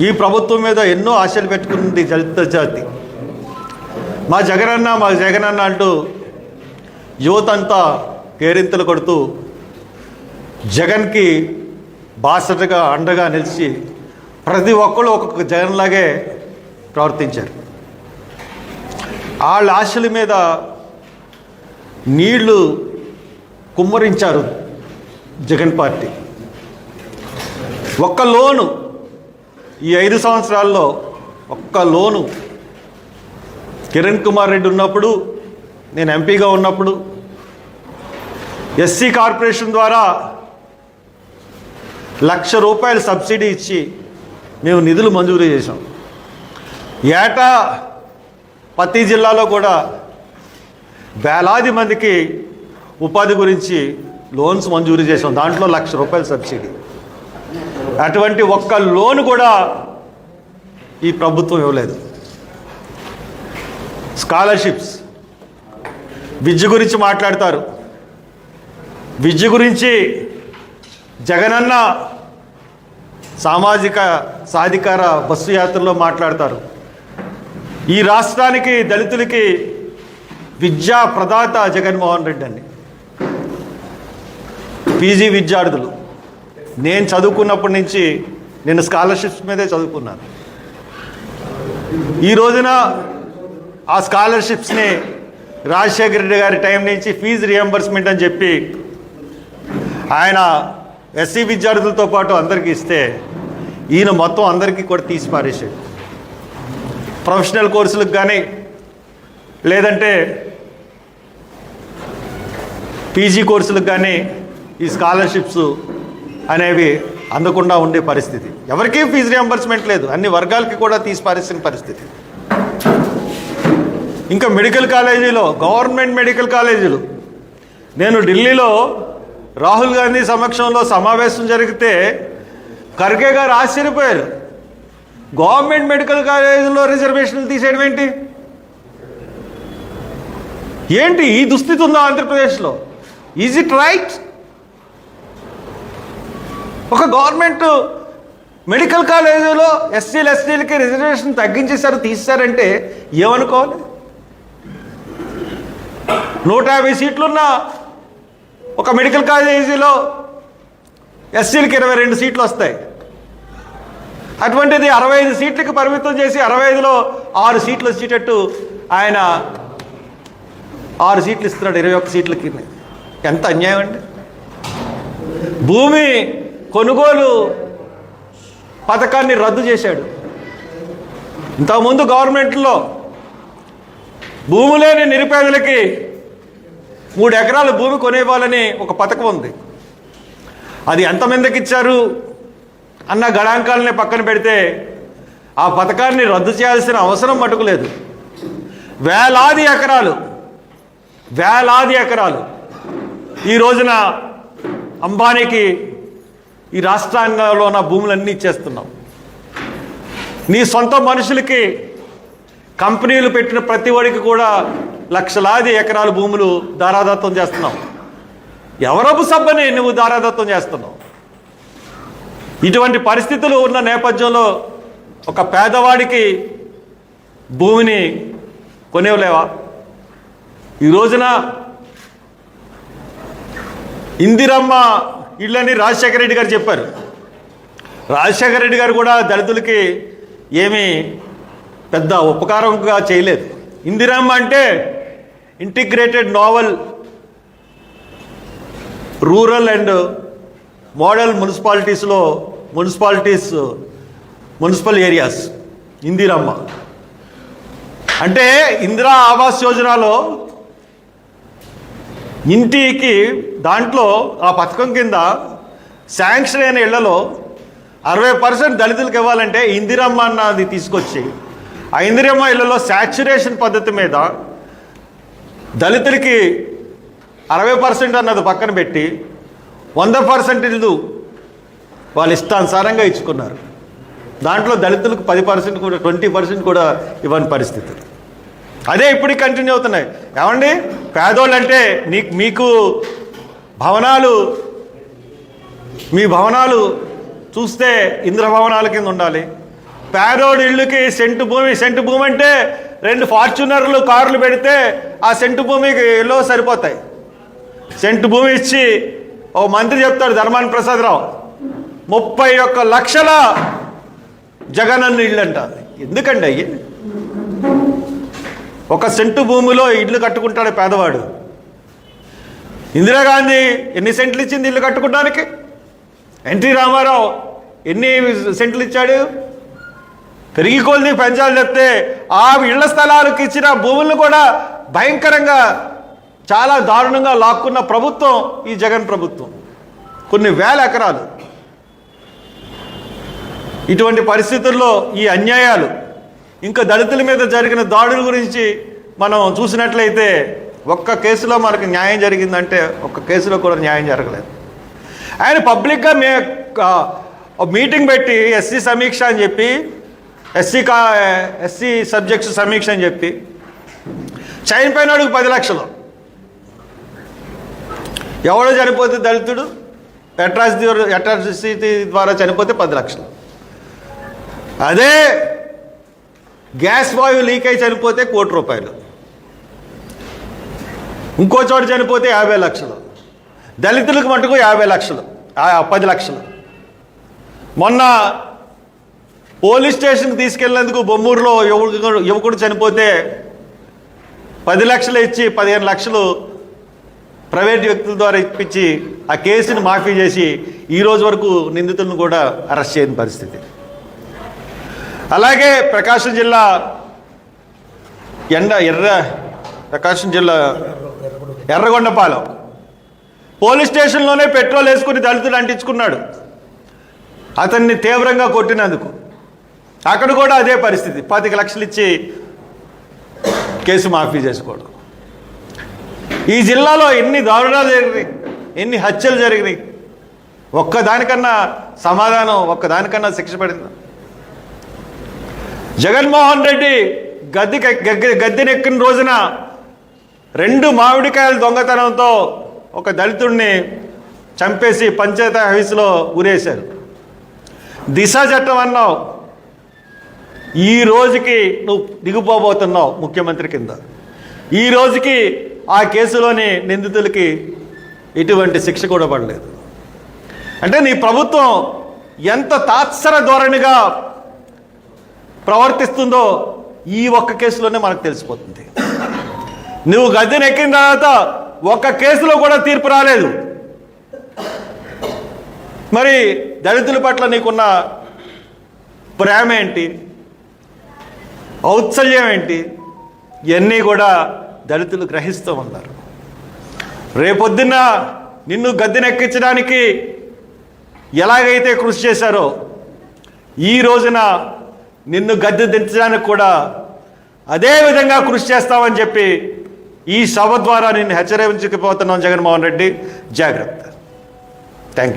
ఈ ప్రభుత్వం మీద ఎన్నో ఆశలు పెట్టుకుంది దళిత జాతి. మా జగనన్న మా జగనన్న అంటూ యువత అంతా కేరింతలు కొడుతూ జగన్కి బాసటగా అండగా నిలిచి ప్రతి ఒక్కళ్ళు ఒక్కొక్క జగన్లాగే ప్రవర్తించారు. వాళ్ళ ఆశల మీద నీళ్ళు కుమ్మరించారు జగన్ పార్టీ. ఒక్క లోను ఈ ఐదు సంవత్సరాల్లో ఒక్క లోను కిరణ్ కుమార్ రెడ్డి ఉన్నప్పుడు నేను ఎంపీగా ఉన్నప్పుడు ఎస్సీ కార్పొరేషన్ ద్వారా లక్ష రూపాయలు సబ్సిడీ ఇచ్చి మేము నిధులు మంజూరు చేసాం ఏటా ప్రతి జిల్లాలో కూడా వేలాది మందికి ఉపాధి గురించి లోన్స్ మంజూరు చేసాం దాంట్లో లక్ష రూపాయల సబ్సిడీ. అటువంటి ఒక్క లోన్ కూడా ఈ ప్రభుత్వం ఇవ్వలేదు. స్కాలర్షిప్స్ విద్య గురించి మాట్లాడతారు. విద్య గురించి జగనన్న సామాజిక సాధికార బస్సు యాత్రలో మాట్లాడతారు. ఈ రాష్ట్రానికి దళితులకి విద్యా ప్రదాత జగన్మోహన్ రెడ్డి అండి. పీజీ విద్యార్థులు. నేను చదువుకున్నప్పటి నుంచి నేను స్కాలర్షిప్స్ మీదే చదువుకున్నాను. ఈ రోజున ఆ స్కాలర్షిప్స్ని రాజశేఖర రెడ్డి గారి టైం నుంచి ఫీజు రియంబర్స్మెంట్ అని చెప్పి ఆయన ఎస్సీ విద్యార్థులతో పాటు అందరికీ ఇస్తే ఈయన మొత్తం అందరికీ కూడా తీసి పారేసాడు ప్రొఫెషనల్ కోర్సులకు కానీ లేదంటే పీజీ కోర్సులకు కానీ ఈ స్కాలర్షిప్స్ అనేవి అందకుండా ఉండే పరిస్థితి. ఎవరికీ ఫీజు రియంబర్స్మెంట్ లేదు. అన్ని వర్గాలకి కూడా తీసి పారేసిన పరిస్థితి. ఇంకా మెడికల్ కాలేజీలో గవర్నమెంట్ మెడికల్ కాలేజీలు. నేను ఢిల్లీలో రాహుల్ గాంధీ సమక్షంలో సమావేశం జరిగితే ఖర్గే గారు ఆశ్చర్యపోయారు. గవర్నమెంట్ మెడికల్ కాలేజీలో రిజర్వేషన్లు తీసేయడం ఏంటి? ఏంటి ఈ దుస్థితి ఉందా ఆంధ్రప్రదేశ్లో? ఈజ్ ఇట్ రైట్ ఒక గవర్నమెంట్ మెడికల్ కాలేజీలో ఎస్సీలు ఎస్టీలకి రిజర్వేషన్ తగ్గించేశారు తీసేశారంటే ఏమనుకోవాలి? నూట యాభై సీట్లున్న ఒక మెడికల్ కాలేజీలో ఎస్సీలకి ఇరవై రెండు సీట్లు వస్తాయి. అటువంటిది అరవై ఐదు సీట్లకి పరిమితం చేసి అరవై ఐదులో ఆరు సీట్లు వచ్చేటట్టు ఆయన ఆరు సీట్లు ఇస్తున్నాడు ఇరవై ఒక్క సీట్లకి ఎంత అన్యాయం అండి? భూమి కొనుగోలు పథకాన్ని రద్దు చేశాడు. ఇంతకుముందు గవర్నమెంట్లో భూమి లేని నిరుపేదలకి మూడు ఎకరాల భూమి కొనేవాలని ఒక పథకం ఉంది. అది ఎంతమందికి ఇచ్చారు అన్న గణాంకాలని పక్కన పెడితే ఆ పథకాన్ని రద్దు చేయాల్సిన అవసరం మటుకు లేదు. వేలాది ఎకరాలు వేలాది ఎకరాలు ఈ రోజున అంబానీకి ఈ రాష్ట్రాంగంలో ఉన్న భూములన్నీ ఇచ్చేస్తున్నావు నీ సొంత మనుషులకి కంపెనీలు పెట్టిన ప్రతి వాడికి కూడా లక్షలాది ఎకరాల భూములు దారాదత్తం చేస్తున్నావు ఎవరపు సబ్బని నువ్వు దారాదత్తం చేస్తున్నావు? ఇటువంటి పరిస్థితులు ఉన్న నేపథ్యంలో ఒక పేదవాడికి భూమిని కొనేవలేవా? ఈ రోజున ఇందిరమ్మ ఇళ్ళని రాజశేఖర రెడ్డి గారు చెప్పారు. రాజశేఖర రెడ్డి గారు కూడా దళితులకి ఏమీ పెద్ద ఉపకారంగా చేయలేదు. ఇందిరమ్మ అంటే integrated naval rural and model మున్సిపాలిటీస్లో municipalities municipal areas. Indiramma. అంటే ఇందిరా ఆవాస్ యోజనలో ఇంటికి దాంట్లో ఆ పథకం కింద శాంక్షన్ అయిన ఇళ్ళలో అరవై పర్సెంట్ దళితులకు ఇవ్వాలంటే ఇందిరమ్మ అన్నది తీసుకొచ్చి ఆ ఇందిరమ్మ ఇళ్ళలో శాచ్యురేషన్ పద్ధతి మీద దళితులకి అరవై పర్సెంట్ అన్నది పక్కన పెట్టి వంద పర్సెంట్ ఇల్లు వాళ్ళు ఇష్టానుసారంగా ఇచ్చుకున్నారు. దాంట్లో దళితులకు పది పర్సెంట్ కూడా ట్వంటీ పర్సెంట్ కూడా ఇవ్వని పరిస్థితులు అదే ఇప్పుడు కంటిన్యూ అవుతున్నాయి. ఏమండి? పేదోళ్ళు అంటే నీ మీకు భవనాలు మీ భవనాలు చూస్తే ఇంద్రభవనాల కింద ఉండాలి. పేదోడి ఇళ్ళుకి సెంటు భూమి సెంటు భూమి అంటే రెండు ఫార్చునర్లు కార్లు పెడితే ఆ సెంటు భూమికి ఎల్లో సరిపోతాయి. సెంటు భూమి ఇచ్చి ఓ మంత్రి చెప్తాడు ధర్మాన ప్రసాదరావు ముప్పై ఒక్క లక్షల జగనన్న ఇళ్ళు అంట ఎందుకండి అయ్యి? ఒక సెంటు భూమిలో ఇల్లు కట్టుకుంటాడు పేదవాడు. ఇందిరాగాంధీ ఎన్ని సెంట్లు ఇచ్చింది ఇల్లు కట్టుకోవడానికి? ఎన్టీ రామారావు ఎన్ని సెంట్లు ఇచ్చాడు? పెరిగి కొలిది పెంచాలి చెప్తే ఆ ఇళ్ళ స్థలాలకు ఇచ్చిన భూములను కూడా భయంకరంగా చాలా దారుణంగా లాక్కున్న ప్రభుత్వం ఈ జగన్ ప్రభుత్వం. కొన్ని వేల ఎకరాలు. ఇటువంటి పరిస్థితుల్లో ఈ అన్యాయాలు ఇంకా దళితుల మీద జరిగిన దాడుల గురించి మనం చూసినట్లయితే ఒక్క కేసులో మనకు న్యాయం జరిగిందంటే ఒక్క కేసులో కూడా న్యాయం జరగలేదు. ఆయన పబ్లిక్గా మే మీటింగ్ పెట్టి ఎస్సీ సమీక్ష అని చెప్పి ఎస్సీ కా ఎస్సీ సబ్జెక్ట్స్ సమీక్ష అని చెప్పి చనిపోయినాడుకు పది లక్షలు. ఎవడో చనిపోతే దళితుడు అట్రాసిటీ అట్రాసిటీ ద్వారా చనిపోతే పది లక్షలు. అదే గ్యాస్ వాయువు లీక్ అయి చనిపోతే కోటి రూపాయలు. ఇంకో చోట చనిపోతే యాభై లక్షలు. దళితులకు మటుకు యాభై లక్షలు పది లక్షలు. మొన్న పోలీస్ స్టేషన్కి తీసుకెళ్ళినందుకు బొమ్మూరులో యువకుడు యువకుడు చనిపోతే పది లక్షలు ఇచ్చి పదిహేను లక్షలు ప్రైవేట్ వ్యక్తుల ద్వారా ఇప్పించి ఆ కేసుని మాఫీ చేసి ఈ రోజు వరకు నిందితులను కూడా అరెస్ట్ చేయని పరిస్థితి. అలాగే ప్రకాశం జిల్లా ఎండ ఎర్ర ప్రకాశం జిల్లా ఎర్రగొండపాలెం. పోలీస్ స్టేషన్లోనే పెట్రోల్ వేసుకుని దళితుడు అంటించుకున్నాడు. అతన్ని తీవ్రంగా కొట్టినందుకు. అక్కడ కూడా అదే పరిస్థితి. పాతిక లక్షలు ఇచ్చి కేసు మాఫీ చేసుకోవడం. ఈ జిల్లాలో ఎన్ని దారుణాలు జరిగినాయి ఎన్ని హత్యలు జరిగినాయి ఒక్కదానికన్నా సమాధానం ఒక్కదానికన్నా శిక్ష పడిందా? జగన్మోహన్ రెడ్డి గద్దె గద్దెనెక్కిన రోజున రెండు మామిడికాయల దొంగతనంతో ఒక దళితుడిని చంపేసి పంచాయతీ ఆఫీసులో ఊరేశారు. దిశ చట్టం అన్నావు. ఈ రోజుకి నువ్వు దిగిపోబోతున్నావు ముఖ్యమంత్రి కింద. ఈ రోజుకి ఆ కేసులోని నిందితులకి ఎటువంటి శిక్ష కూడా పడలేదు. అంటే నీ ప్రభుత్వం ఎంత తాత్సర ధోరణిగా ప్రవర్తిస్తుందో ఈ ఒక్క కేసులోనే మనకు తెలిసిపోతుంది. నువ్వు గద్దెనెక్కిన తర్వాత ఒక్క కేసులో కూడా తీర్పు రాలేదు. మరి దళితుల పట్ల నీకున్న ప్రేమ ఏంటి? ఔత్సల్యం ఏంటి? ఇవన్నీ కూడా దళితులు గ్రహిస్తూ ఉన్నారు. రేపొద్దున్న నిన్ను గద్దెనెక్కించడానికి ఎలాగైతే కృషి చేశారో ఈ రోజున నిన్ను గద్దె దించడానికి కూడా అదే విధంగా కృషి చేస్తామని చెప్పి ఈ సభ ద్వారా నిన్ను హెచ్చరించకపోతున్నాం జగన్మోహన్ రెడ్డి. జాగ్రత్త.